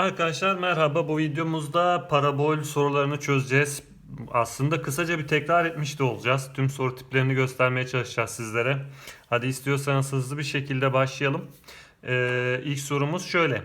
Arkadaşlar merhaba. Bu videomuzda parabol sorularını çözeceğiz. Aslında kısaca bir tekrar etmiş de olacağız. Tüm soru tiplerini göstermeye çalışacağız sizlere. Hadi istiyorsanız hızlı bir şekilde başlayalım. Ee, ilk sorumuz şöyle.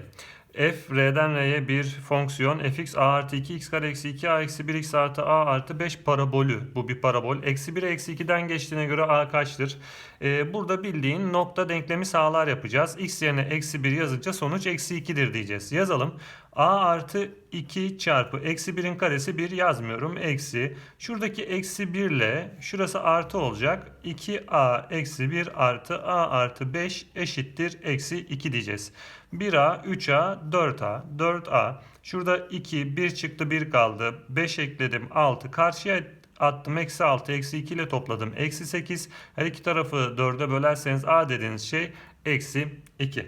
f r'den r'ye bir fonksiyon fx a artı 2 x kare eksi 2 a eksi 1 x artı a artı 5 parabolü. Bu bir parabol. Eksi 1 eksi 2'den geçtiğine göre a kaçtır? Ee, burada bildiğin nokta denklemi sağlar yapacağız. x yerine eksi 1 yazınca sonuç eksi 2'dir diyeceğiz. Yazalım. a artı 2 çarpı eksi 1'in karesi 1 yazmıyorum. Eksi. Şuradaki eksi 1 ile şurası artı olacak. 2a eksi 1 artı a artı 5 eşittir eksi 2 diyeceğiz. 1a, 3a, 4a, 4a. Şurada 2, 1 çıktı 1 kaldı. 5 ekledim 6. Karşıya attım. Eksi 6, eksi 2 ile topladım. Eksi 8. Her iki tarafı 4'e bölerseniz a dediğiniz şey eksi 2.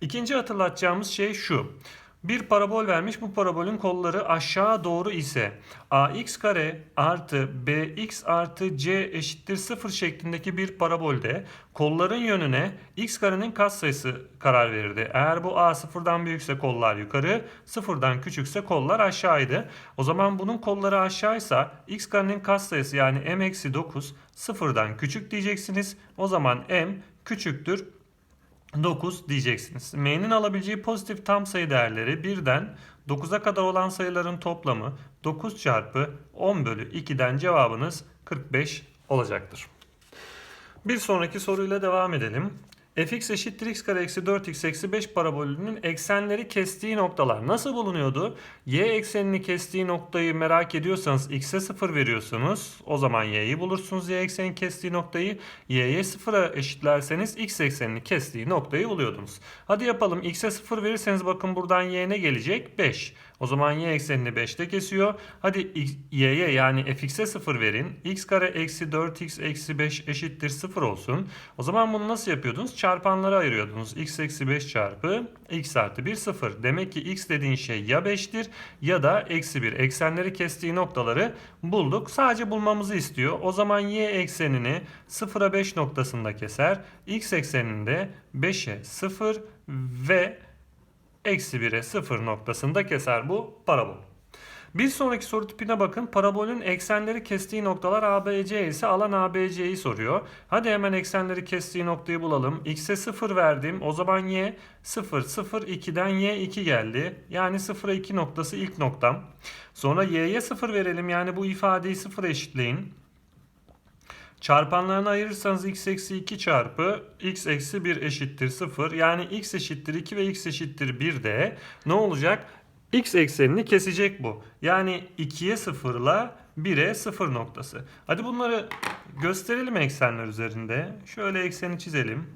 İkinci hatırlatacağımız şey şu. Bir parabol vermiş. Bu parabolün kolları aşağı doğru ise ax kare artı bx artı c eşittir 0 şeklindeki bir parabolde kolların yönüne x karenin katsayısı karar verirdi. Eğer bu a sıfırdan büyükse kollar yukarı, sıfırdan küçükse kollar aşağıydı. O zaman bunun kolları aşağıysa x karenin katsayısı yani m eksi 9 sıfırdan küçük diyeceksiniz. O zaman m küçüktür 9 diyeceksiniz. M'nin alabileceği pozitif tam sayı değerleri 1'den 9'a kadar olan sayıların toplamı 9 çarpı 10 bölü 2'den cevabınız 45 olacaktır. Bir sonraki soruyla devam edelim. Fx eşittir x kare eksi 4x eksi 5 parabolünün eksenleri kestiği noktalar nasıl bulunuyordu? Y eksenini kestiği noktayı merak ediyorsanız x'e 0 veriyorsunuz. O zaman y'yi bulursunuz y eksenini kestiği noktayı. y'ye 0'a eşitlerseniz x eksenini kestiği noktayı buluyordunuz. Hadi yapalım x'e 0 verirseniz bakın buradan y ne gelecek? 5. O zaman y eksenini 5'te kesiyor. Hadi y'ye yani fx'e 0 verin. x kare eksi 4x eksi 5 eşittir 0 olsun. O zaman bunu nasıl yapıyordunuz? Çarpanlara ayırıyordunuz. x eksi 5 çarpı x artı 1 0. Demek ki x dediğin şey ya 5'tir ya da eksi 1. Eksenleri kestiği noktaları bulduk. Sadece bulmamızı istiyor. O zaman y eksenini 0'a 5 noktasında keser. x eksenini de 5'e 0 ve eksi 1'e 0 noktasında keser bu parabol. Bir sonraki soru tipine bakın. Parabolün eksenleri kestiği noktalar ABC ise alan ABC'yi soruyor. Hadi hemen eksenleri kestiği noktayı bulalım. X'e 0 verdim. O zaman Y 0, 0, 2'den Y 2 geldi. Yani 0'a 2 noktası ilk noktam. Sonra Y'ye 0 verelim. Yani bu ifadeyi 0'a eşitleyin. Çarpanlarını ayırırsanız x eksi 2 çarpı x eksi 1 eşittir 0. Yani x eşittir 2 ve x eşittir 1 de ne olacak? x eksenini kesecek bu. Yani 2'ye 0 ile 1'e 0 noktası. Hadi bunları gösterelim eksenler üzerinde. Şöyle ekseni çizelim.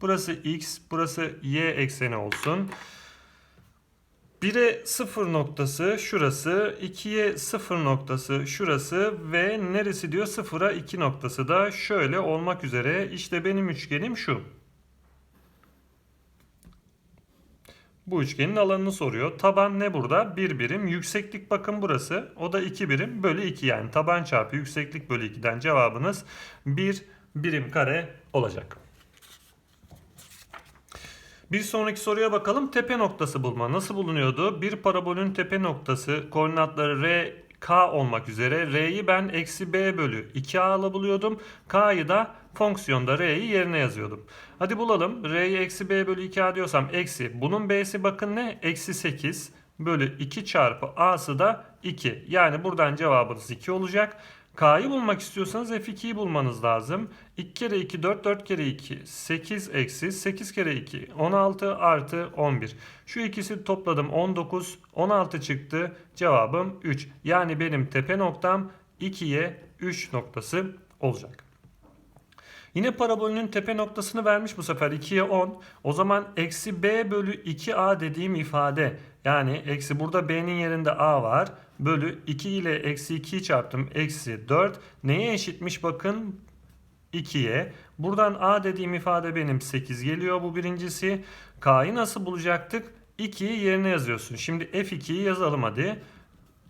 Burası x, burası y ekseni olsun. 1'e 0 noktası şurası, 2'ye 0 noktası şurası ve neresi diyor 0'a 2 noktası da şöyle olmak üzere. İşte benim üçgenim şu. Bu üçgenin alanını soruyor. Taban ne burada? 1 birim. Yükseklik bakın burası. O da 2 birim bölü 2 yani. Taban çarpı yükseklik bölü 2'den cevabınız 1 birim kare olacak. Bir sonraki soruya bakalım. Tepe noktası bulma nasıl bulunuyordu? Bir parabolün tepe noktası koordinatları r, k olmak üzere r'yi ben eksi b bölü 2a ile buluyordum. k'yı da fonksiyonda r'yi yerine yazıyordum. Hadi bulalım. r'yi eksi b bölü 2a diyorsam eksi. Bunun b'si bakın ne? Eksi 8 bölü 2 çarpı a'sı da 2. Yani buradan cevabınız 2 olacak. K'yı bulmak istiyorsanız F2'yi bulmanız lazım. 2 kere 2 4 4 kere 2 8 eksi 8 kere 2 16 artı 11. Şu ikisi topladım 19 16 çıktı. Cevabım 3. Yani benim tepe noktam 2'ye 3 noktası olacak. Yine parabolünün tepe noktasını vermiş bu sefer 2'ye 10. O zaman eksi b bölü 2a dediğim ifade yani eksi burada b'nin yerinde a var. Bölü 2 ile eksi 2'yi çarptım. Eksi 4. Neye eşitmiş bakın? 2'ye. Buradan a dediğim ifade benim 8 geliyor bu birincisi. K'yı nasıl bulacaktık? 2'yi yerine yazıyorsun. Şimdi f2'yi yazalım hadi.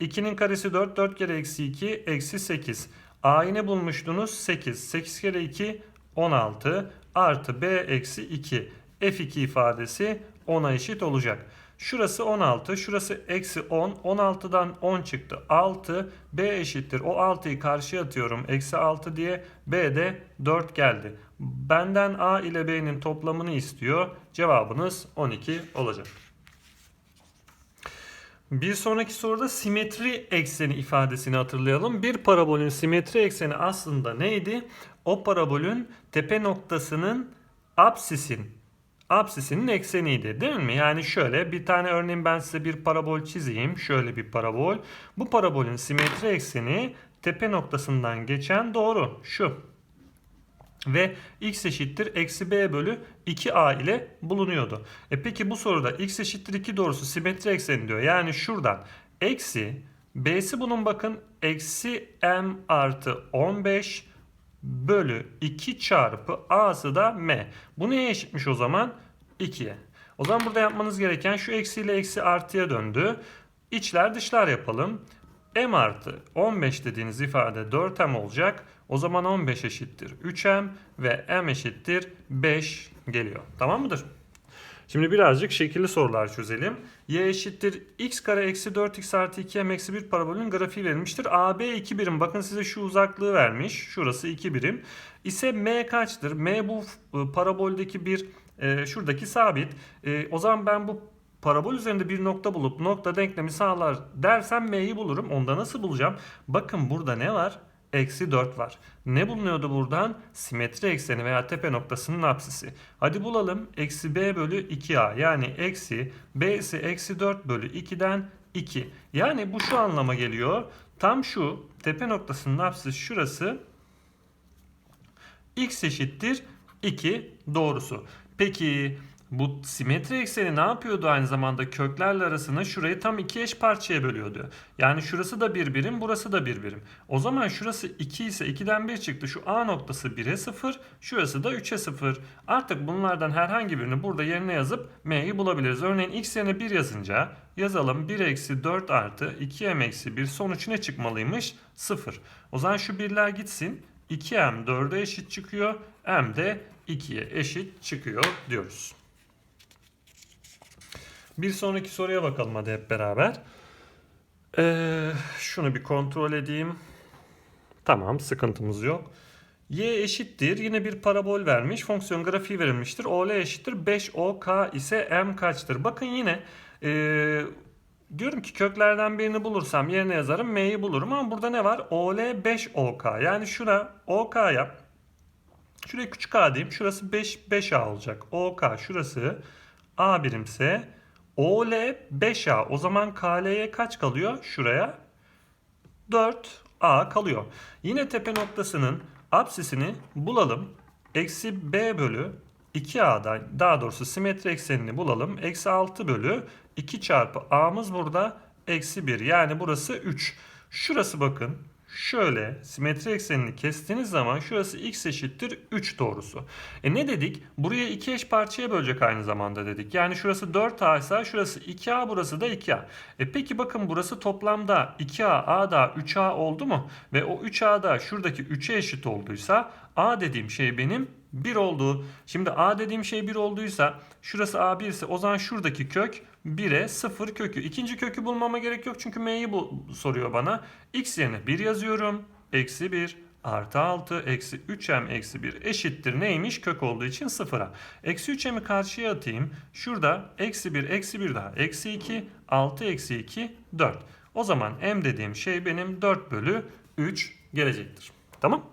2'nin karesi 4. 4 kere eksi 2 eksi 8. A'yı ne bulmuştunuz? 8. 8 kere 2 16 artı B eksi 2. F2 ifadesi 10'a eşit olacak. Şurası 16, şurası eksi 10. 16'dan 10 çıktı 6. B eşittir. O 6'yı karşıya atıyorum. Eksi 6 diye B de 4 geldi. Benden A ile B'nin toplamını istiyor. Cevabınız 12 olacak. Bir sonraki soruda simetri ekseni ifadesini hatırlayalım. Bir parabolün simetri ekseni aslında neydi? O parabolün tepe noktasının apsisin apsisinin ekseniydi değil mi? Yani şöyle bir tane örneğin ben size bir parabol çizeyim. Şöyle bir parabol. Bu parabolün simetri ekseni tepe noktasından geçen doğru. Şu. Ve x eşittir eksi b bölü 2a ile bulunuyordu. E peki bu soruda x eşittir 2 doğrusu simetri ekseni diyor. Yani şuradan eksi b'si bunun bakın eksi m artı 15 bölü 2 çarpı a'sı da m. Bu neye eşitmiş o zaman? 2'ye. O zaman burada yapmanız gereken şu eksi ile eksi artıya döndü. İçler dışlar yapalım. m artı 15 dediğiniz ifade 4m olacak. O zaman 15 eşittir 3m ve m eşittir 5 geliyor. Tamam mıdır? Şimdi birazcık şekilli sorular çözelim. y eşittir x kare eksi 4x artı 2m eksi 1 parabolün grafiği verilmiştir. AB 2 birim. Bakın size şu uzaklığı vermiş. Şurası 2 birim. İse m kaçtır? m bu e, paraboldeki bir e, şuradaki sabit. E, o zaman ben bu parabol üzerinde bir nokta bulup nokta denklemi sağlar dersem m'yi bulurum. Onda nasıl bulacağım? Bakın burada ne var? Eksi 4 var. Ne bulunuyordu buradan? Simetri ekseni veya tepe noktasının apsisi. Hadi bulalım. Eksi b bölü 2a yani eksi b ise eksi 4 bölü 2'den 2. Yani bu şu anlama geliyor. Tam şu tepe noktasının apsisi şurası x eşittir 2 doğrusu. Peki bu simetri ekseni ne yapıyordu aynı zamanda köklerle arasını şurayı tam iki eş parçaya bölüyordu. Yani şurası da bir birim burası da bir birim. O zaman şurası 2 ise 2'den 1 çıktı. Şu A noktası 1'e 0 şurası da 3'e 0. Artık bunlardan herhangi birini burada yerine yazıp M'yi bulabiliriz. Örneğin x yerine 1 yazınca yazalım 1 eksi 4 artı 2m eksi 1 sonuç ne çıkmalıymış? 0. O zaman şu birler gitsin. 2m 4'e eşit çıkıyor. m de 2'ye eşit çıkıyor diyoruz. Bir sonraki soruya bakalım hadi hep beraber. Ee, şunu bir kontrol edeyim. Tamam sıkıntımız yok. Y eşittir. Yine bir parabol vermiş. Fonksiyon grafiği verilmiştir. OL eşittir. 5OK ise M kaçtır? Bakın yine ee, diyorum ki köklerden birini bulursam yerine yazarım. M'yi bulurum ama burada ne var? OL 5OK. Yani şuna OK yap. Şuraya küçük a diyeyim. Şurası 5 5A olacak. OK şurası A birimse OL 5A. O zaman KL'ye kaç kalıyor? Şuraya 4A kalıyor. Yine tepe noktasının apsisini bulalım. Eksi B bölü 2A'da daha doğrusu simetri eksenini bulalım. Eksi 6 bölü 2 çarpı A'mız burada eksi 1. Yani burası 3. Şurası bakın şöyle simetri eksenini kestiğiniz zaman şurası x eşittir 3 doğrusu. E ne dedik? Buraya iki eş parçaya bölecek aynı zamanda dedik. Yani şurası 4a ise şurası 2a burası da 2a. E peki bakın burası toplamda 2a a da 3a oldu mu? Ve o 3a da şuradaki 3'e eşit olduysa a dediğim şey benim 1 oldu. Şimdi a dediğim şey 1 olduysa şurası a1 ise o zaman şuradaki kök 1'e 0 kökü. İkinci kökü bulmama gerek yok çünkü m'yi bu soruyor bana. x yerine 1 yazıyorum. Eksi 1 artı 6 eksi 3m eksi 1 eşittir neymiş? Kök olduğu için 0'a. Eksi 3m'i karşıya atayım. Şurada eksi 1 eksi 1 daha eksi 2 6 eksi 2 4. O zaman m dediğim şey benim 4 bölü 3 gelecektir. Tamam.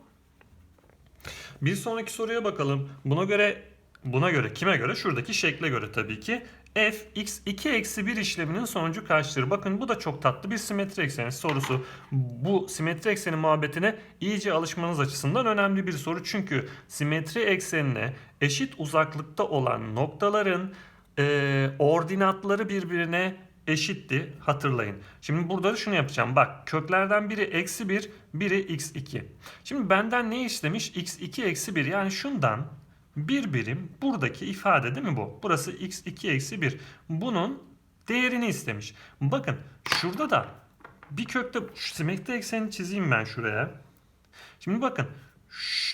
Bir sonraki soruya bakalım. Buna göre buna göre kime göre? Şuradaki şekle göre tabii ki f x 2 eksi 1 işleminin sonucu kaçtır? Bakın bu da çok tatlı bir simetri ekseni sorusu. Bu simetri ekseni muhabbetine iyice alışmanız açısından önemli bir soru. Çünkü simetri eksenine eşit uzaklıkta olan noktaların e, ordinatları birbirine eşitti hatırlayın. Şimdi burada da şunu yapacağım. Bak köklerden biri eksi 1, biri x2. Şimdi benden ne istemiş? x2 eksi 1 yani şundan bir birim buradaki ifade değil mi bu? Burası x2 eksi 1. Bunun değerini istemiş. Bakın şurada da bir kökte simetri ekseni çizeyim ben şuraya. Şimdi bakın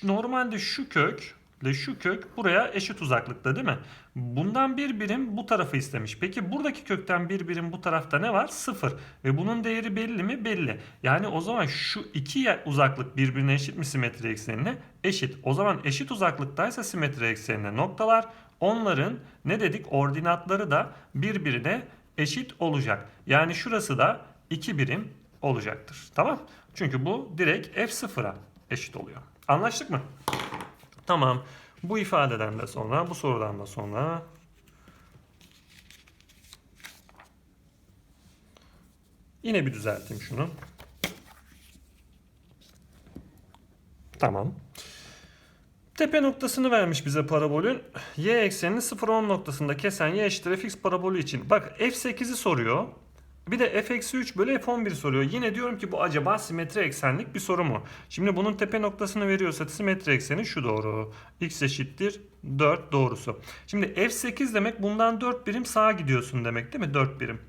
normalde şu kök ile şu kök buraya eşit uzaklıkta değil mi? Bundan bir birim bu tarafı istemiş. Peki buradaki kökten bir birim bu tarafta ne var? Sıfır. Ve bunun değeri belli mi? Belli. Yani o zaman şu iki uzaklık birbirine eşit mi simetri eksenine? Eşit. O zaman eşit uzaklıktaysa simetri eksenine noktalar. Onların ne dedik? Ordinatları da birbirine eşit olacak. Yani şurası da 2 birim olacaktır. Tamam? Çünkü bu direkt f0'a eşit oluyor. Anlaştık mı? Tamam. Bu ifadeden de sonra, bu sorudan da sonra yine bir düzelteyim şunu. Tamam. Tepe noktasını vermiş bize parabolün. Y eksenini 0-10 noktasında kesen y eşittir fx parabolü için. Bak f8'i soruyor. Bir de f-3 bölü f11 soruyor. Yine diyorum ki bu acaba simetri eksenlik bir soru mu? Şimdi bunun tepe noktasını veriyorsa simetri ekseni şu doğru. x eşittir 4 doğrusu. Şimdi f8 demek bundan 4 birim sağa gidiyorsun demek değil mi? 4 birim.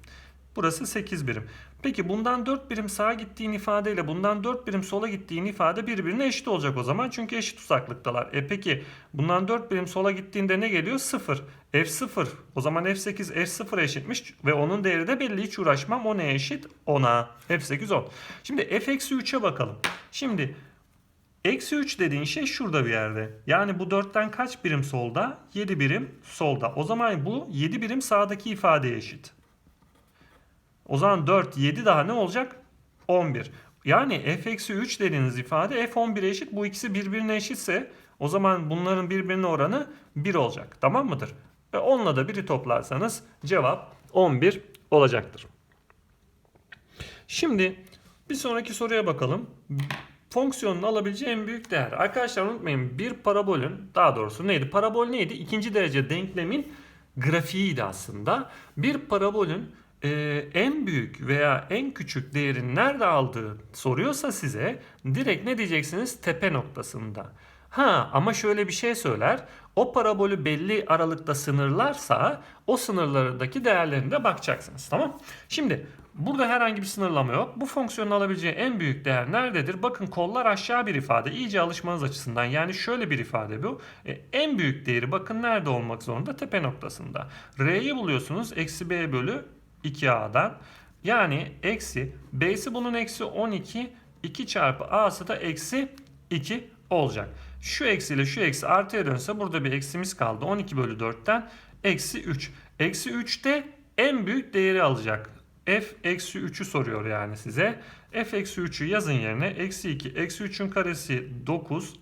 Burası 8 birim. Peki bundan 4 birim sağa gittiğin ifadeyle bundan 4 birim sola gittiğin ifade birbirine eşit olacak o zaman. Çünkü eşit uzaklıktalar. E peki bundan 4 birim sola gittiğinde ne geliyor? 0. F0. O zaman F8 F0 eşitmiş ve onun değeri de belli. Hiç uğraşmam. O neye eşit? 10'a. F8 10. Şimdi F-3'e bakalım. Şimdi Eksi 3 dediğin şey şurada bir yerde. Yani bu 4'ten kaç birim solda? 7 birim solda. O zaman bu 7 birim sağdaki ifadeye eşit. O zaman 4, 7 daha ne olacak? 11. Yani f-3 dediğiniz ifade f11'e eşit. Bu ikisi birbirine eşitse o zaman bunların birbirine oranı 1 olacak. Tamam mıdır? Ve 10'la da 1'i toplarsanız cevap 11 olacaktır. Şimdi bir sonraki soruya bakalım. Fonksiyonun alabileceği en büyük değer. Arkadaşlar unutmayın bir parabolün daha doğrusu neydi? Parabol neydi? İkinci derece denklemin grafiğiydi aslında. Bir parabolün e, en büyük veya en küçük değerin nerede aldığı soruyorsa size direkt ne diyeceksiniz? Tepe noktasında. Ha ama şöyle bir şey söyler. O parabolü belli aralıkta sınırlarsa o sınırlardaki değerlerine bakacaksınız. Tamam? Şimdi burada herhangi bir sınırlama yok. Bu fonksiyonun alabileceği en büyük değer nerededir? Bakın kollar aşağı bir ifade. İyice alışmanız açısından. Yani şöyle bir ifade bu. E, en büyük değeri bakın nerede olmak zorunda? Tepe noktasında. R'yi buluyorsunuz. Eksi B bölü 2A'dan. Yani eksi B'si bunun eksi 12 2 çarpı A'sı da eksi 2 olacak. Şu eksi ile şu eksi artıya dönse burada bir eksimiz kaldı. 12 bölü 4'ten eksi 3. Eksi 3'te en büyük değeri alacak. F eksi 3'ü soruyor yani size. F eksi 3'ü yazın yerine. Eksi 2. Eksi 3'ün karesi 9.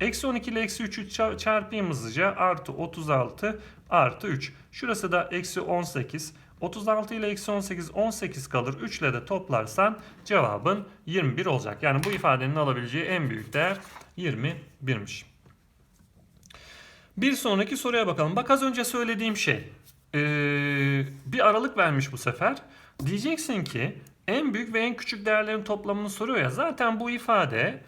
Eksi 12 ile eksi 3'ü çarpayım hızlıca. Artı 36 artı 3. Şurası da eksi 18. 36 ile eksi 18 18 kalır. 3 ile de toplarsan cevabın 21 olacak. Yani bu ifadenin alabileceği en büyük değer 21'miş. Bir sonraki soruya bakalım. Bak az önce söylediğim şey. Ee, bir aralık vermiş bu sefer. Diyeceksin ki en büyük ve en küçük değerlerin toplamını soruyor ya. Zaten bu ifade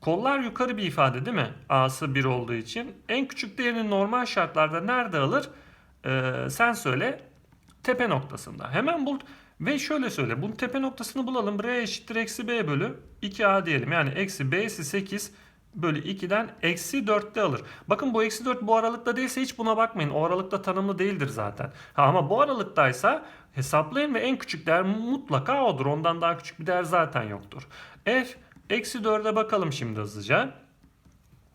kollar yukarı bir ifade değil mi? A'sı 1 olduğu için. En küçük değerini normal şartlarda nerede alır? Ee, sen söyle tepe noktasında. Hemen bul ve şöyle söyle. Bunun tepe noktasını bulalım. R eşittir eksi B bölü 2A diyelim. Yani eksi B'si 8 bölü 2'den eksi 4'te alır. Bakın bu eksi 4 bu aralıkta değilse hiç buna bakmayın. O aralıkta tanımlı değildir zaten. Ha, ama bu aralıktaysa hesaplayın ve en küçük değer mutlaka odur. Ondan daha küçük bir değer zaten yoktur. F eksi 4'e bakalım şimdi hızlıca.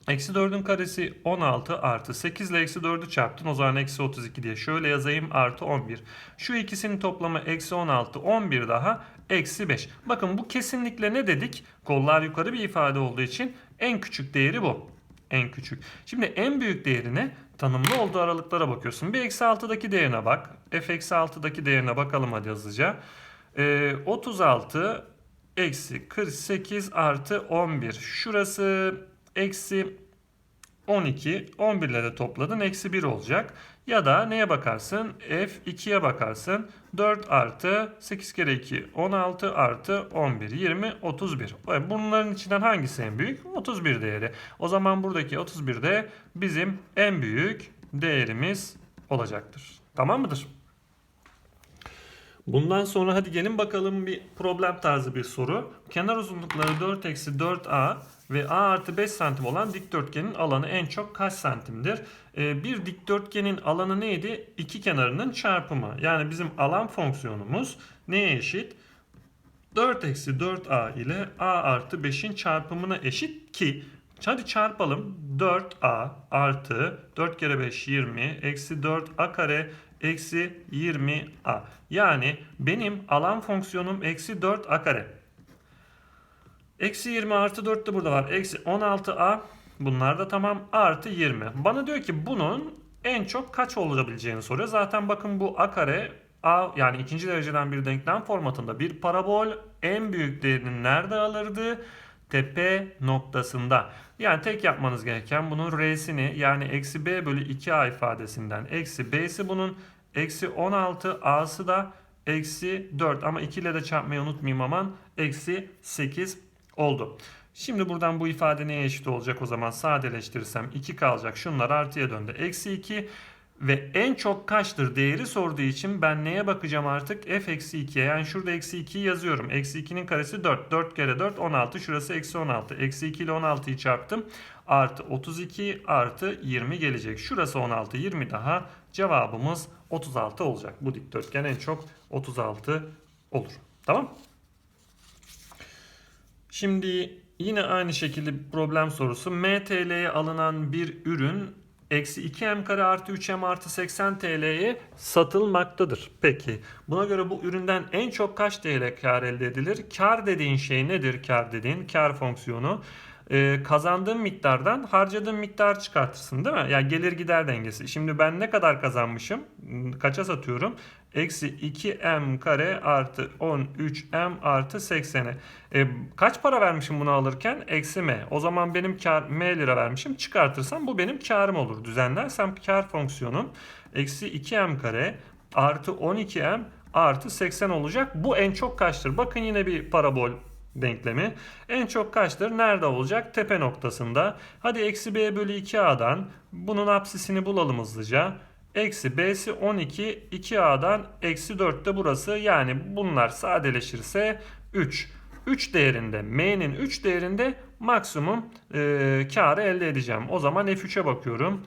Eksi 4'ün karesi 16 artı 8 ile eksi 4'ü çarptın. O zaman eksi 32 diye şöyle yazayım artı 11. Şu ikisinin toplamı eksi 16 11 daha eksi 5. Bakın bu kesinlikle ne dedik? Kollar yukarı bir ifade olduğu için en küçük değeri bu. En küçük. Şimdi en büyük değerine tanımlı olduğu aralıklara bakıyorsun. Bir eksi 6'daki değerine bak. F eksi 6'daki değerine bakalım hadi hızlıca. Ee, 36 eksi 48 artı 11. Şurası eksi 12. 11 ile de topladın. Eksi 1 olacak. Ya da neye bakarsın? F2'ye bakarsın. 4 artı 8 kere 2 16 artı 11 20 31. Bunların içinden hangisi en büyük? 31 değeri. O zaman buradaki 31 de bizim en büyük değerimiz olacaktır. Tamam mıdır? Bundan sonra hadi gelin bakalım bir problem tarzı bir soru. Kenar uzunlukları 4 eksi 4a ve a artı 5 santim olan dikdörtgenin alanı en çok kaç santimdir? Ee, bir dikdörtgenin alanı neydi? İki kenarının çarpımı. Yani bizim alan fonksiyonumuz neye eşit? 4 eksi 4a ile a artı 5'in çarpımına eşit ki hadi çarpalım 4a artı 4 kere 5 20 eksi 4a kare eksi 20a. Yani benim alan fonksiyonum eksi 4a kare. Eksi 20 artı 4 de burada var. Eksi 16a bunlar da tamam artı 20. Bana diyor ki bunun en çok kaç olabileceğini soruyor. Zaten bakın bu a kare a yani ikinci dereceden bir denklem formatında bir parabol en büyük değerini nerede alırdı? Tepe noktasında. Yani tek yapmanız gereken bunun r'sini yani eksi b bölü 2a ifadesinden eksi b'si bunun eksi 16 a'sı da eksi 4 ama 2 ile de çarpmayı unutmayayım aman eksi 8 oldu. Şimdi buradan bu ifade neye eşit olacak o zaman sadeleştirirsem 2 kalacak. Şunlar artıya döndü. Eksi 2 ve en çok kaçtır değeri sorduğu için ben neye bakacağım artık? f eksi 2'ye yani şurada eksi 2'yi yazıyorum. Eksi 2'nin karesi 4. 4 kere 4 16. Şurası eksi 16. Eksi 2 ile 16'yı çarptım. Artı 32 artı 20 gelecek. Şurası 16. 20 daha. Cevabımız 36 olacak. Bu dikdörtgen en çok 36 olur. Tamam Şimdi yine aynı şekilde problem sorusu. MTL'ye alınan bir ürün eksi 2m kare artı 3m artı 80 TL'ye satılmaktadır. Peki buna göre bu üründen en çok kaç TL kar elde edilir? Kar dediğin şey nedir kar dediğin? Kar fonksiyonu e, kazandığın miktardan harcadığın miktar çıkartırsın değil mi? Yani gelir gider dengesi. Şimdi ben ne kadar kazanmışım? Kaça satıyorum? Eksi 2m kare artı 13m artı 80'e. E, kaç para vermişim bunu alırken? Eksi m. O zaman benim kar m lira vermişim. Çıkartırsam bu benim karım olur. Düzenlersem kar fonksiyonum eksi 2m kare artı 12m artı 80 olacak. Bu en çok kaçtır? Bakın yine bir parabol denklemi. En çok kaçtır? Nerede olacak? Tepe noktasında. Hadi eksi b bölü 2a'dan bunun apsisini bulalım hızlıca. Eksi b'si 12 2a'dan eksi 4 de burası. Yani bunlar sadeleşirse 3. 3 değerinde m'nin 3 değerinde maksimum e, karı elde edeceğim. O zaman f3'e bakıyorum.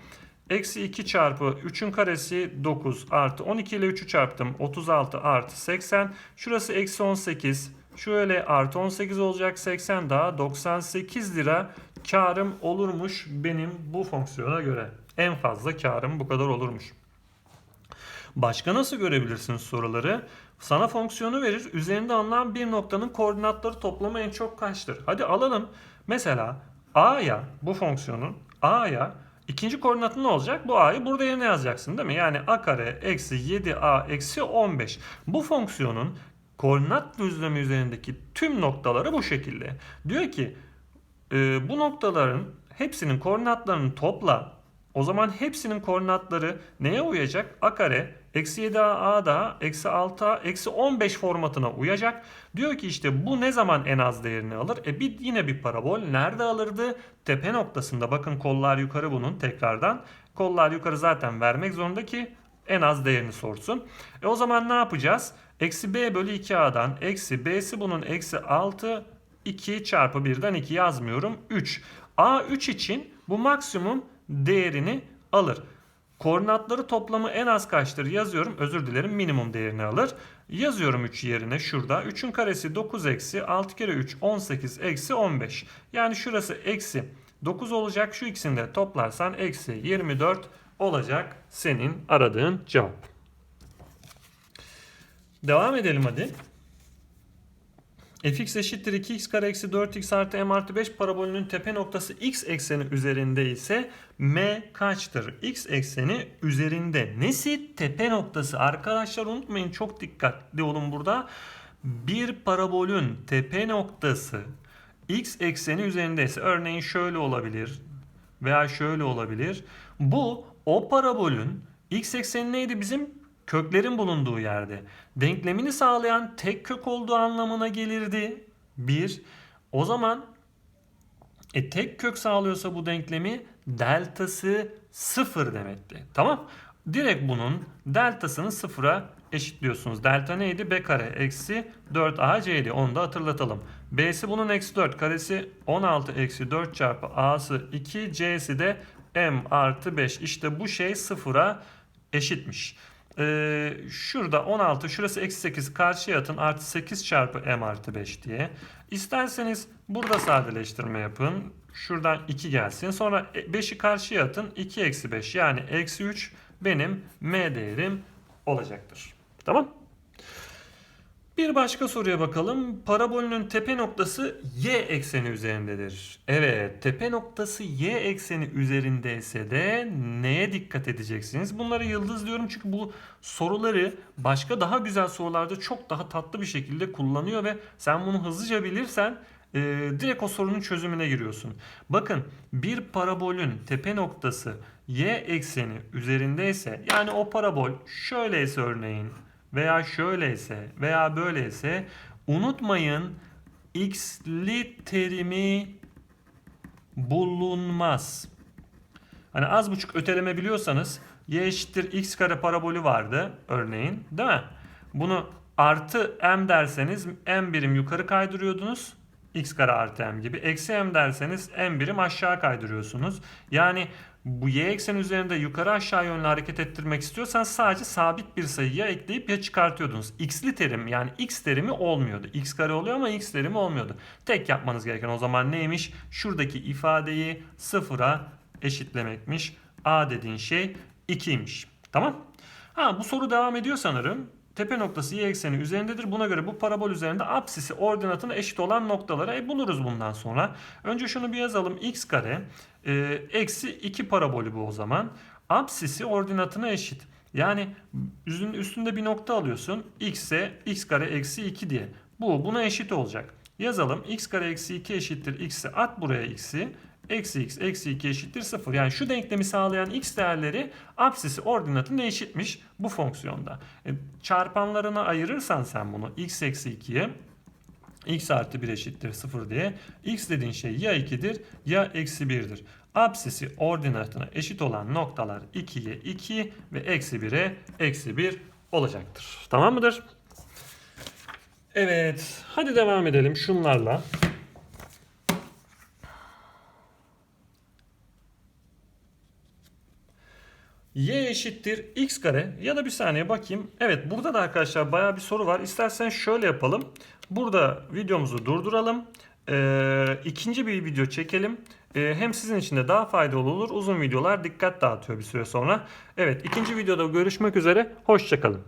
Eksi 2 çarpı 3'ün karesi 9 artı 12 ile 3'ü çarptım 36 artı 80. Şurası eksi 18 Şöyle artı 18 olacak 80 daha 98 lira karım olurmuş benim bu fonksiyona göre. En fazla karım bu kadar olurmuş. Başka nasıl görebilirsiniz soruları? Sana fonksiyonu verir. Üzerinde alınan bir noktanın koordinatları toplamı en çok kaçtır? Hadi alalım. Mesela A'ya bu fonksiyonun A'ya ikinci koordinatı ne olacak? Bu A'yı burada yerine yazacaksın değil mi? Yani A kare eksi 7A eksi 15. Bu fonksiyonun koordinat düzlemi üzerindeki tüm noktaları bu şekilde. Diyor ki e, bu noktaların hepsinin koordinatlarını topla. O zaman hepsinin koordinatları neye uyacak? A kare eksi 7a a da eksi 6a eksi 15 formatına uyacak. Diyor ki işte bu ne zaman en az değerini alır? E bir, yine bir parabol nerede alırdı? Tepe noktasında bakın kollar yukarı bunun tekrardan. Kollar yukarı zaten vermek zorunda ki en az değerini sorsun. E o zaman ne yapacağız? Eksi b bölü 2a'dan eksi b'si bunun eksi 6 2 çarpı 1'den 2 yazmıyorum. 3. a 3 için bu maksimum değerini alır. Koordinatları toplamı en az kaçtır yazıyorum. Özür dilerim minimum değerini alır. Yazıyorum 3 yerine şurada. 3'ün karesi 9 eksi 6 kere 3 18 eksi 15. Yani şurası eksi 9 olacak. Şu ikisini de toplarsan eksi 24 olacak senin aradığın cevap. Devam edelim hadi. fx eşittir 2x kare eksi 4x artı m artı 5 parabolünün tepe noktası x ekseni üzerinde ise m kaçtır? x ekseni üzerinde. Nesi? Tepe noktası. Arkadaşlar unutmayın çok dikkatli olun burada. Bir parabolün tepe noktası x ekseni üzerindeyse örneğin şöyle olabilir veya şöyle olabilir. Bu o parabolün x ekseni neydi bizim? köklerin bulunduğu yerde denklemini sağlayan tek kök olduğu anlamına gelirdi. Bir, o zaman e, tek kök sağlıyorsa bu denklemi deltası sıfır demekti. Tamam. Direkt bunun deltasını sıfıra eşitliyorsunuz. Delta neydi? B kare eksi 4AC'ydi. Onu da hatırlatalım. B'si bunun eksi 4 karesi 16 eksi 4 çarpı A'sı 2 C'si de M artı 5. İşte bu şey sıfıra eşitmiş. Ee, şurada 16 şurası eksi 8 karşıya atın artı 8 çarpı M artı 5 diye. İsterseniz burada sadeleştirme yapın. Şuradan 2 gelsin. Sonra 5'i karşıya atın. 2 eksi 5 yani eksi 3 benim M değerim olacaktır. Tamam. Bir başka soruya bakalım. Parabolünün tepe noktası y ekseni üzerindedir. Evet, tepe noktası y ekseni üzerindeyse de neye dikkat edeceksiniz? Bunları yıldız diyorum çünkü bu soruları başka daha güzel sorularda çok daha tatlı bir şekilde kullanıyor ve sen bunu hızlıca bilirsen e, direkt o sorunun çözümüne giriyorsun. Bakın bir parabolün tepe noktası y ekseni üzerindeyse yani o parabol şöyleyse örneğin veya şöyleyse veya böyleyse unutmayın x'li terimi bulunmaz. Hani az buçuk öteleme biliyorsanız y eşittir x kare parabolü vardı örneğin değil mi? Bunu artı m derseniz m birim yukarı kaydırıyordunuz. x kare artı m gibi. Eksi m derseniz m birim aşağı kaydırıyorsunuz. Yani bu y eksen üzerinde yukarı aşağı yönlü hareket ettirmek istiyorsan sadece sabit bir sayıya ekleyip ya çıkartıyordunuz. x'li terim yani x terimi olmuyordu. x kare oluyor ama x terimi olmuyordu. Tek yapmanız gereken o zaman neymiş? Şuradaki ifadeyi sıfıra eşitlemekmiş. a dediğin şey 2'ymiş. Tamam. Ha bu soru devam ediyor sanırım. Tepe noktası y ekseni üzerindedir. Buna göre bu parabol üzerinde apsisi ordinatına eşit olan noktaları e, buluruz bundan sonra. Önce şunu bir yazalım. x kare eksi 2 parabolü bu o zaman. Apsisi ordinatına eşit. Yani üstün- üstünde bir nokta alıyorsun. x'e x kare eksi 2 diye. Bu buna eşit olacak. Yazalım. x kare eksi 2 eşittir x'i. At buraya x'i. Eksi x eksi 2 eşittir 0. Yani şu denklemi sağlayan x değerleri apsisi ordinatına eşitmiş bu fonksiyonda. E, çarpanlarına ayırırsan sen bunu x eksi 2'ye x artı 1 eşittir 0 diye x dediğin şey ya 2'dir ya eksi 1'dir. Apsisi ordinatına eşit olan noktalar 2'ye 2 ve eksi 1'e eksi 1 olacaktır. Tamam mıdır? Evet hadi devam edelim şunlarla. y eşittir x kare ya da bir saniye bakayım. Evet burada da arkadaşlar baya bir soru var. İstersen şöyle yapalım. Burada videomuzu durduralım. Ee, ikinci bir video çekelim. Ee, hem sizin için de daha faydalı olur. Uzun videolar dikkat dağıtıyor bir süre sonra. Evet ikinci videoda görüşmek üzere. Hoşçakalın.